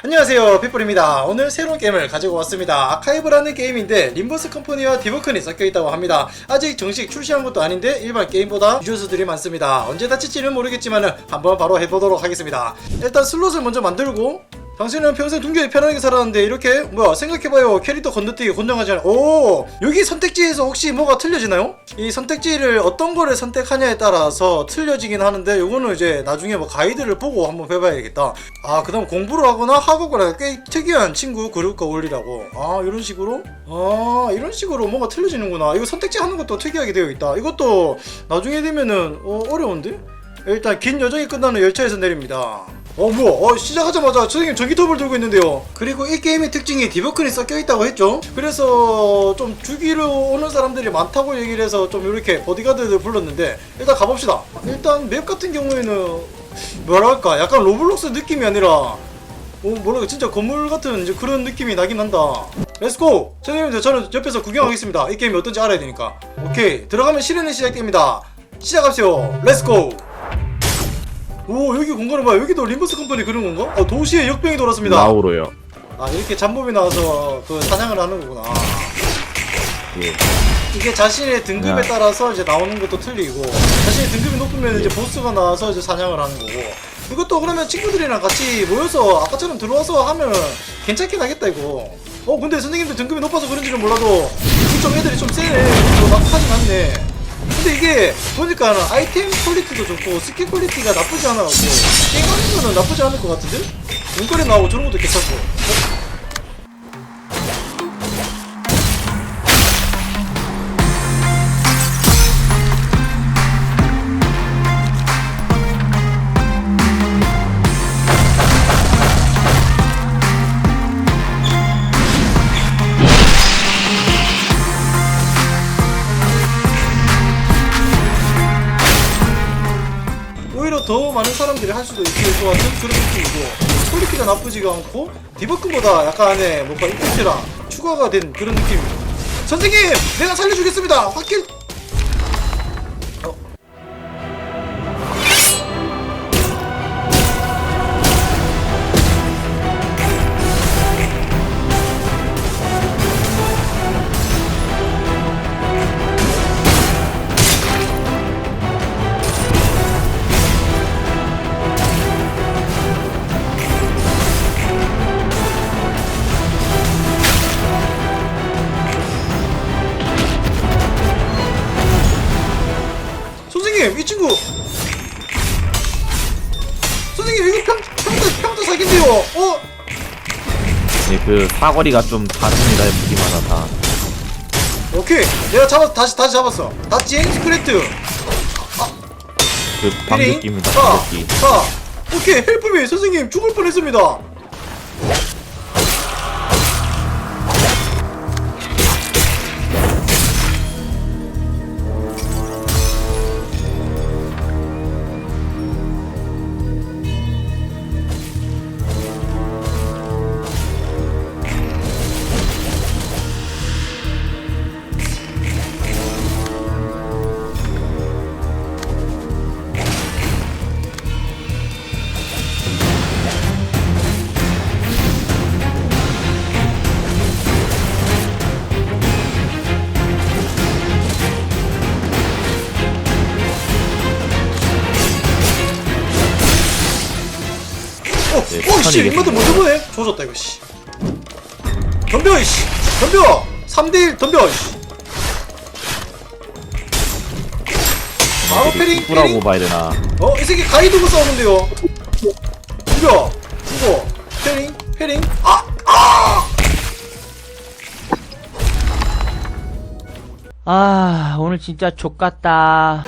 안녕하세요 핏불입니다. 오늘 새로운 게임을 가지고 왔습니다. 아카이브라는 게임인데 림버스 컴퍼니와 디버큰이 섞여있다고 합니다. 아직 정식 출시한 것도 아닌데 일반 게임보다 유저수들이 많습니다. 언제 다칠지는 모르겠지만 한번 바로 해보도록 하겠습니다. 일단 슬롯을 먼저 만들고 당신은 평생 둥교에 편하게 살았는데 이렇게 뭐야 생각해봐요. 캐릭터 건너뛰기 곤장하잖아요. 오 여기 선택지에서 혹시 뭐가 틀려지나요? 이 선택지를 어떤 거를 선택하냐에 따라서 틀려지긴 하는데 요거는 이제 나중에 뭐 가이드를 보고 한번 해봐야겠다. 아 그 다음 공부를 하거나 학업을 하꽤 특이한 친구 그룹과 어울리라고. 아 이런 식으로? 아 이런 식으로 뭔가 틀려지는구나. 이거 선택지 하는 것도 특이하게 되어 있다. 이것도 나중에 되면은 어, 어려운데? 일단 긴 여정이 끝나는 열차에서 내립니다. 어 뭐야? 어 시작하자마자 선생님 전기톱을 들고 있는데요. 그리고 이 게임의 특징이 디버클이 섞여 있다고 했죠? 그래서 좀 죽이러 오는 사람들이 많다고 얘기를 해서 좀 이렇게 보디가드를 불렀는데 일단 가봅시다. 일단 맵 같은 경우에는 뭐랄까? 약간 로블록스 느낌이 아니라 어 뭐랄까? 진짜 건물 같은 이제 그런 느낌이 나긴 한다. 렛츠고 선생님들 저는 옆에서 구경하겠습니다. 이 게임이 어떤지 알아야 되니까. 오케이. 들어가면 실현이 시작됩니다. 시작합시오. 렛츠고 오 여기 공간을 봐요 여기도 림버스 컴퍼니 그런 건가? 어 도시에 역병이 돌았습니다 라우로요. 아 이렇게 잡몹이 나와서 그 사냥을 하는 거구나 예. 이게 자신의 등급에 야. 따라서 이제 나오는 것도 틀리고 자신의 등급이 높으면 이제 보스가 나와서 이제 사냥을 하는 거고 이것도 그러면 친구들이랑 같이 모여서 아까처럼 들어와서 하면 괜찮긴 하겠다 이거 어 근데 선생님들 등급이 높아서 그런지는 몰라도 이쪽 애들이 좀 세네 뭐 나쁘진 않네 근데 이게 보니까 아이템 퀄리티도 좋고 스킬 퀄리티가 나쁘지 않아갖고 게임하는 거는 나쁘지 않을 것 같은데? 눈깔이 나오고 저런 것도 괜찮고 어? 더 많은 사람들이 할 수도 있을 것 같은 그런 느낌이고 퀄리티가 나쁘지가 않고 디버크보다 약간의 뭔가 이펙트랑 추가가 된 그런 느낌이죠 선생님! 내가 살려주겠습니다! 확킬! 선생님! 이 친구! 선생님 이거 평, 평도, 평도 사기인데요! 어? 네, 그 사거리가 좀 다릅니다. 무기마다 다. 오케이 내가 잡았 다시 다시 잡았어 다 제임스 크레트 그 방귀 끼입니다. 자, 방귀 끼. 자, 오케이 헬프미 선생님 죽을 뻔했습니다. 어, 네, 어, 씨, 천이겠습니다. 인마들 먼저 보네. 조졌다 이거 씨. 덤벼, 이씨, 덤벼. 3대1 덤벼, 이씨. 바로 패링, 뿌라고 패링. 봐야 되나? 어, 이 새끼 가이드고 싸우는데요. 죽여, 죽어, 패링, 패링. 아, 아. 아, 오늘 진짜 족같다.